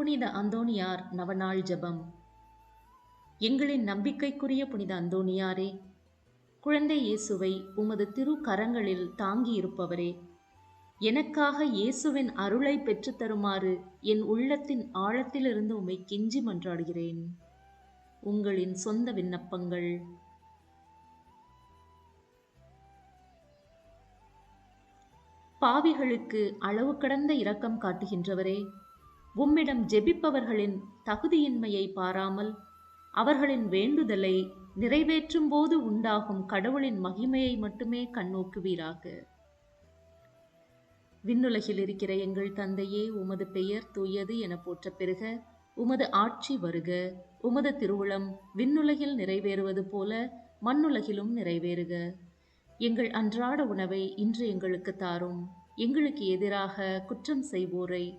புனித அந்தோணியார் நவநாள் ஜெபம். எங்களின் நம்பிக்கைக்குரிய புனித அந்தோணியாரே குழந்தை இயேசுவை உமது திரு கரங்களில் தாங்கியிருப்பவரே எனக்காக இயேசுவின் அருளை பெற்றுத்தருமாறு என் உள்ளத்தின் ஆழத்திலிருந்து உம்மை கெஞ்சி மன்றாடுகிறேன். உங்களின் சொந்த விண்ணப்பங்கள். பாவிகளுக்கு அளவு கடந்த இரக்கம் காட்டுகின்றவரே உம்மிடம் ஜெபிப்பவர்களின் தகுதியின்மையை பாராமல் அவர்களின் வேண்டுதலை நிறைவேற்றும் போது உண்டாகும் கடவுளின் மகிமையை மட்டுமே கண்ணோக்குவீராக. விண்ணுலகில் இருக்கிற எங்கள் தந்தையே உமது பெயர் தூயது என போற்ற பெருக உமது ஆட்சி வருக. உமது திருவுளம் விண்ணுலகில் நிறைவேறுவது போல மண்ணுலகிலும் நிறைவேறுக. எங்கள் அன்றாட உணவை இன்று எங்களுக்கு தாரும். எங்களுக்கு எதிராக குற்றம் செய்வோரை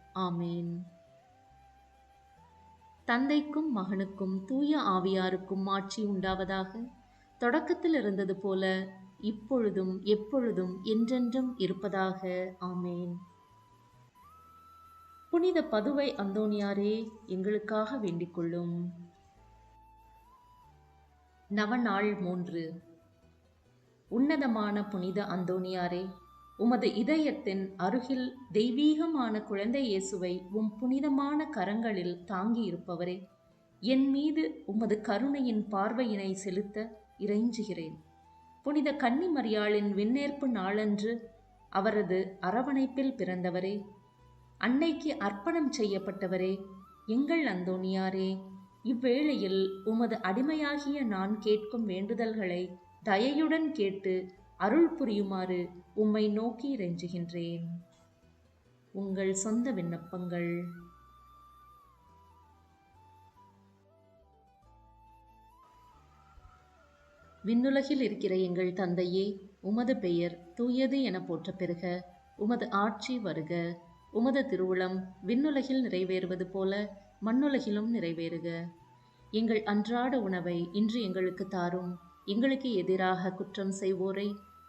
ஆமேன். தந்தைக்கும் மகனுக்கும் தூய ஆவியாருக்கும் ஆட்சி உண்டாவதாக. தொடக்கத்தில் இருந்தது போல இப்பொழுதும் எப்பொழுதும் என்றென்றும் இருப்பதாக. ஆமேன். புனித பதுவை அந்தோனியாரே எங்களுக்காக வேண்டிக் கொள்ளும். நவநாள் மூன்று. உன்னதமான புனித அந்தோனியாரே உமது இதயத்தின் அருகில் தெய்வீகமான குழந்தை இயேசுவை உம் புனிதமான கரங்களில் தாங்கியிருப்பவரே என் மீது உமது கருணையின் பார்வையினை செலுத்த இறைஞ்சுகிறேன். புனித கன்னிமரியாளின் விண்ணேற்பு நாளன்று அவரது அரவணைப்பில் பிறந்தவரே அன்னைக்கு அர்ப்பணம் செய்யப்பட்டவரே எங்கள் அந்தோணியாரே இவ்வேளையில் உமது அடிமையாகிய நான் கேட்கும் வேண்டுதல்களை தயையுடன் கேட்டு அருள் புரியுமாறு உம்மை நோக்கி இறைஞ்சுகின்றேன் உங்கள் சொந்த விண்ணப்பங்கள். விண்ணுலகில் இருக்கிற எங்கள் தந்தையே உமது பெயர் தூயது என போற்ற பெறுக உமது ஆட்சி வருக. உமது திருவுளம் விண்ணுலகில் நிறைவேறுவது போல மண்ணுலகிலும் நிறைவேறுக. எங்கள் அன்றாட உணவை இன்று எங்களுக்கு தாரும் எங்களுக்கு எதிராக குற்றம் செய்வோரை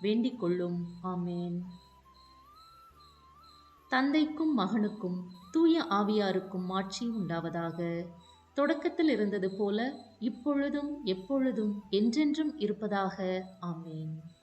வேண்டிக் கொள்ளும் ஆமேன். தந்தைக்கும் மகனுக்கும் தூய ஆவியாருக்கும் ஆட்சி உண்டாவதாக. தொடக்கத்தில் இருந்தது போல இப்பொழுதும் எப்பொழுதும் என்றென்றும் இருப்பதாக. ஆமேன்.